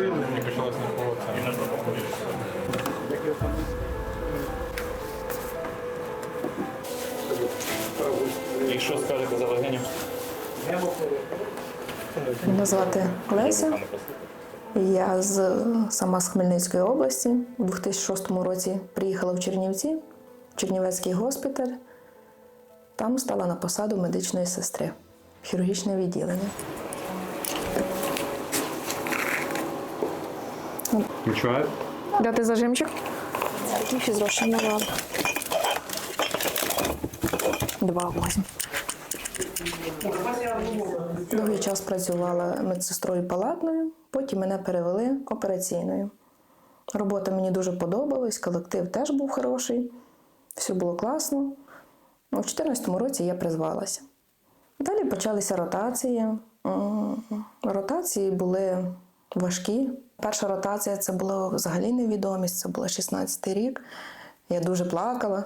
Мені почалось не було. І що скажете за легенів? Мене звати Леся. Я з, сама з Хмельницької області. У 2006 році приїхала в Чернівці, в Чернівецький госпіталь. Там стала на посаду медичної сестри, хірургічне відділення. Відчуваєте? Дати зажимчик? Який фізрощин на Два возьм. Довгий час працювала медсестрою палатною, потім мене перевели операційною. Робота мені дуже подобалась, колектив теж був хороший, все було класно. У 2014 році я призвалася. Почалися ротації. Ротації були важкі. Перша ротація це була взагалі невідомість, це було 16 рік. Я дуже плакала.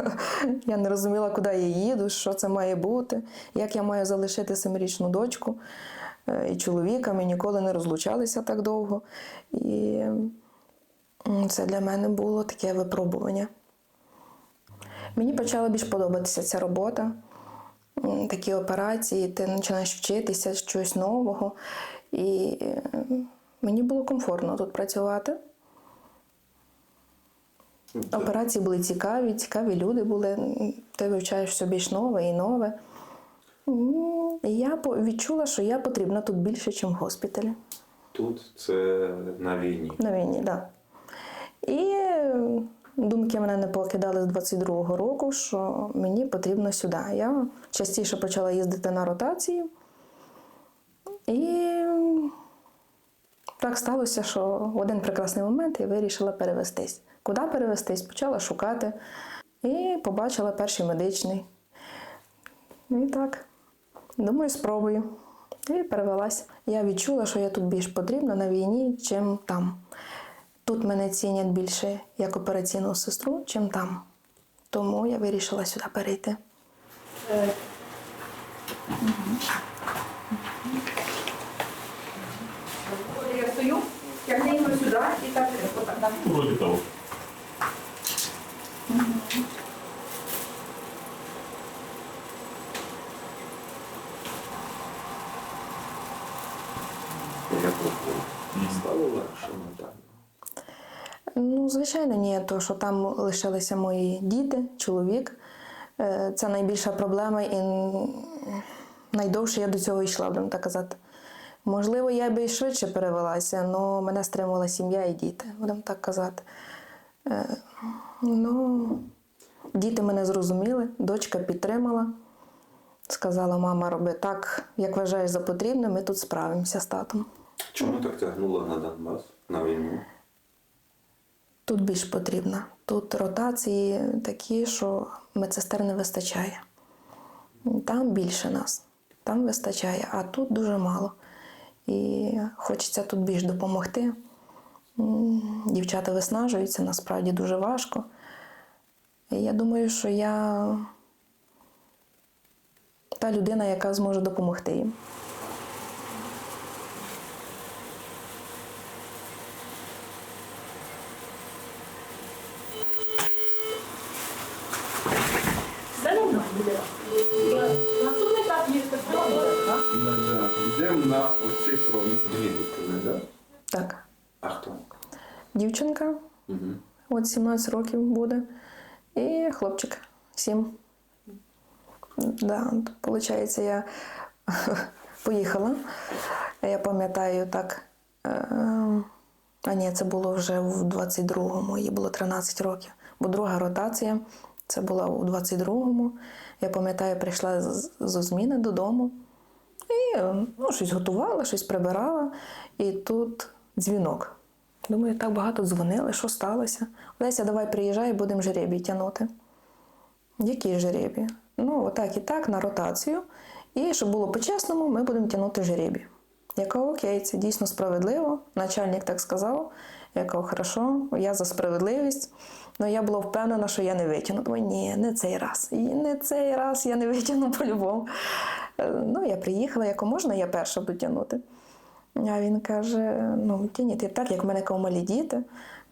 Я не розуміла, куди я їду, що це має бути, як я маю залишити семирічну дочку Е, і чоловіка. Ми ніколи не розлучалися так довго. І це для мене було таке випробування. Мені почала більш подобатися ця робота, такі операції, ти починаєш вчитися чогось нового. І е, мені було комфортно тут працювати. Операції були цікаві, цікаві люди були. Ти вивчаєш все більш нове і нове. І я відчула, що я потрібна тут більше, ніж в госпіталі. Тут це на війні. На війні, так. Да. І думки мене не покидали з 22-го року, що мені потрібно сюди. Я частіше почала їздити на ротації. І так сталося, що в один прекрасний момент я вирішила перевестись. Куди перевестись? Почала шукати і побачила перший медичний. І так, думаю, спробую. І перевелась. Я відчула, що я тут більш потрібна на війні, чим там. Тут мене цінять більше як операційну сестру, чим там. Тому я вирішила сюди перейти. Я стою, тягнемо сюди і так отак. так. Вроді того. Я пробував. Стало легше, напевно. Ну, звичайно, ні, то що там лишилися мої діти, чоловік. Е, Це найбільша проблема, і найдовше я до цього йшла, будемо так казати. Можливо, я би і швидше перевелася, але мене стримувала сім'я і діти, будемо так казати. Е, Ну, діти мене зрозуміли, дочка підтримала. Сказала, мама, роби так, як вважаєш за потрібне, ми тут справимося з татом. Чому так тягнуло на Донбас, на війну? Тут більш потрібно. Тут ротації такі, що медсестер не вистачає. Там більше нас, там вистачає, а тут дуже мало. І хочеться тут більш допомогти. Дівчата виснажуються, насправді дуже важко. І я думаю, що я та людина, яка зможе допомогти їм. Буде. Наступний етап їсти спробувати. Йдемо на оцей проміг. Дві так? Так, А хто? дівчинка, Угу. От 17 років буде. І хлопчик 7. Да, виходить, я поїхала. Я пам'ятаю так. А ні, це було вже в 22-му, їй було 13 років. Бо друга ротація це була у 22-му. Я пам'ятаю, прийшла з, з зміни додому і ну, щось готувала, щось прибирала. І тут дзвінок. Думаю, так багато дзвонили, що сталося. Леся, давай приїжджай, будемо жеребій тягнути. Які жеребі? Ну, отак і так, на ротацію. І щоб було по-чесному, ми будемо тягнути жеребі. Я кажу, окей, це дійсно справедливо. Начальник так сказав. Я кажу, хорошо, я за справедливість. Ну я була впевнена, що я не витягну. Думаю, ні, не цей раз. І не цей раз я не витягну по-любому. Е, Ну, я приїхала, яко можна, я перша буду тягнути. А він каже: ну, тяніть, і так, як в мене малі діти,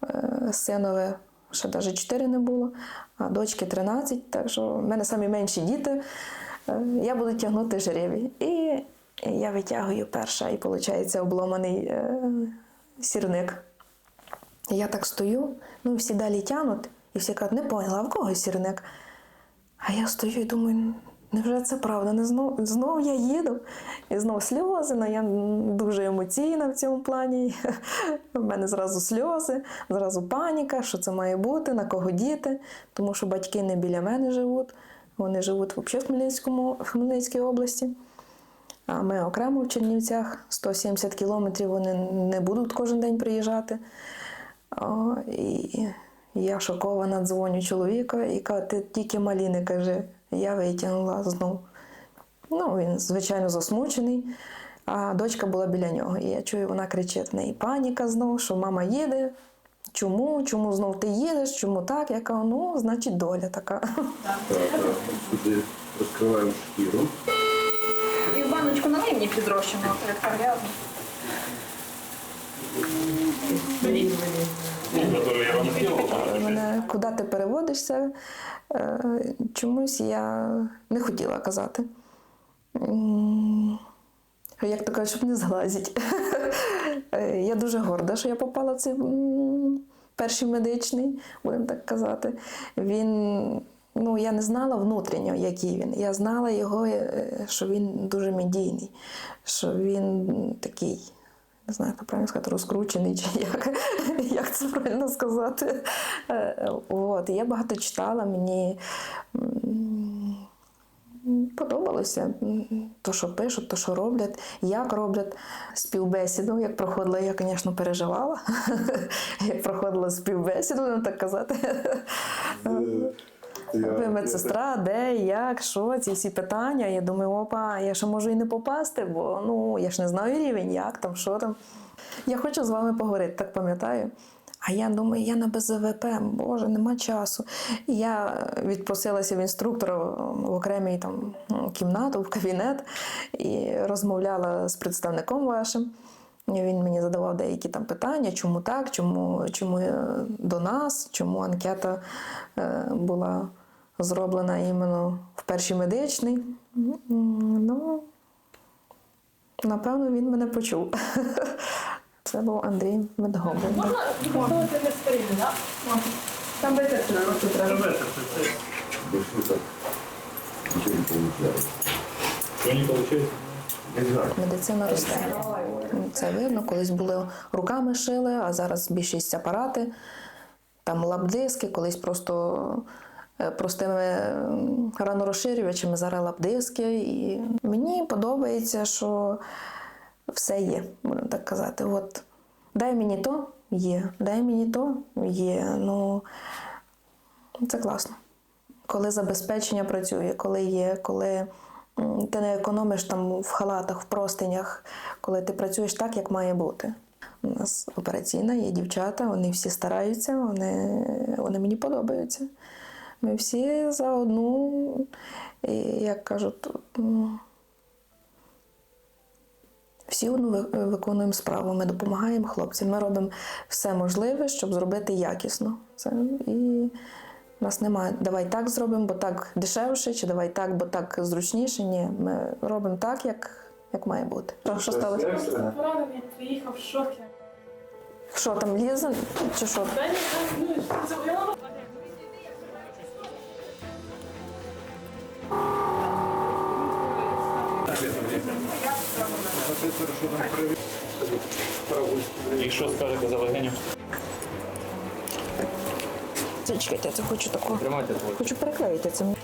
е, синове ще навіть 4 не було, а дочки 13, так що в мене самі менші діти. Е, Я буду тягнути жеребій. І я витягую перша, і виходить обломаний е, сірник. Я так стою, ну всі далі тянуть, і всі кажуть, не поняла, в кого сірник? А я стою і думаю, невже це правда? Не знов, знов я їду, і знов сльози, ну я дуже емоційна в цьому плані. У мене зразу сльози, зразу паніка, що це має бути, на кого діти, тому що батьки не біля мене живуть, вони живуть взагалі в Хмельницькому, в Хмельницькій області. А ми окремо в Чернівцях, 170 кілометрів вони не будуть кожен день приїжджати. О, і я шокована, дзвоню чоловіка і кажу, ти тільки маліни каже, я витягнула знов. Ну, він, звичайно, засмучений, а дочка була біля нього. І я чую, вона кричить: в неї паніка знов, що мама їде. Чому? Чому знов ти їдеш? Чому так? Я кажу, ну, значить, доля така. Так, так. Сюди розкриваємо шкіру. І в баночку налий мені підрощено. Мене куди ти переводишся? Е, Чомусь я не хотіла казати. Як то кажуть, щоб не зглазить. Е, Я дуже горда, що я попала в цей перший медичний, будемо так казати. Він, ну, я не знала внутрішньо, який він. Я знала його, е, що він дуже медійний, що він такий не знаю, як правильно сказати, розкручений, чи як, як це правильно сказати. Е, От, я багато читала, мені подобалося то, що пишуть, то, що роблять, як роблять співбесіду. Як проходила, я, звісно, переживала. Як проходила співбесіду, так казати. Ви медсестра, де, як, що, ці всі питання. Я думаю, опа, я ще можу і не попасти, бо ну, я ж не знаю рівень, як там, що там. Я хочу з вами поговорити, так пам'ятаю. А я думаю, я на БЗВП, боже, нема часу. І я відпросилася в інструктора в окремій там ну, кімнату, в кабінет і розмовляла з представником вашим. Він мені задавав деякі там питання, чому так, чому, чому е, до нас, чому анкета е, була зроблена іменно в першій медичній. М, Ну, напевно, він мене почув. Це був Андрій Медгоблин. Можна використовувати не старі, так? Там витерти треба. Медицина росте. Це видно, колись були руками шили, а зараз більшість апарати, там лапдиски, колись просто простими м, ранорозширювачами, зараз лапдиски. І мені подобається, що все є, будемо так казати. От, дай мені то, є, дай мені то, є. Ну, це класно коли забезпечення працює, коли є, коли ти не економиш там в халатах, в простинях, коли ти працюєш так, як має бути. У нас операційна, є дівчата, вони всі стараються, вони, вони мені подобаються. Ми всі за одну, і, як кажуть, всі одну виконуємо справу. Ми допомагаємо хлопцям. Ми робимо все можливе, щоб зробити якісно. Це і у нас немає давай так зробимо, бо так дешевше, чи давай так, бо так зручніше. Ні, ми робимо так, як, як має бути. Що, що сталося? Поранений приїхав в шокі. Що там лізе? Чи що? І що скажете за легеню? Зачекайте, я це хочу такого. Хочу переклеїти це.